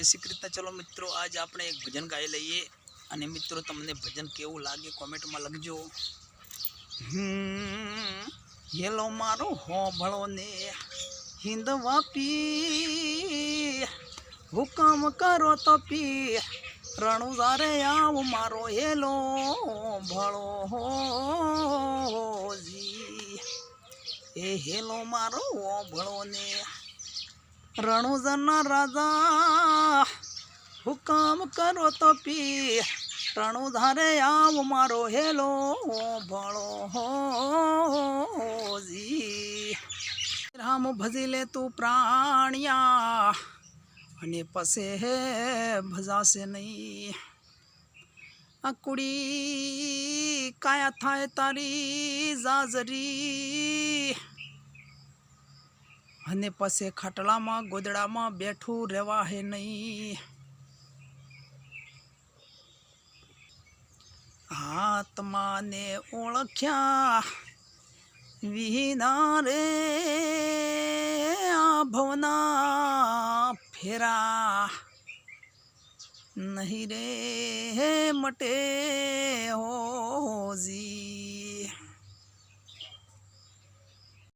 જય શ્રી કૃષ્ણ ચલો મિત્રો આજ આપણે એક ભજન ગાઈ લઈએ અને મિત્રો તમને ભજન કેવું લાગે કોમેન્ટમાં લખજો હમ, હેલો મારો હોભળો ને હિંદ વાપી હુકમ કરો તો પી રણુદારે આવ મારો હેલો ભળો જી એ હેલો મારો ભળો ને રણુજના રાજા હુકમ કરો તો પી રણુધારે આવ મારો હેલો ભળો જી રામ ભજી લે તું પ્રાણિયા અને પસે હે ભજાશે નહીં આ કુડી કાયા થાય તારી જાજરી અને પછી ખાટલામાં ગોદડામાં બેઠું રહેવા હે નહીં આત્માને ઓળખ્યા વિના રે આ ભવના ફેરા નહીં રે મટે હોજી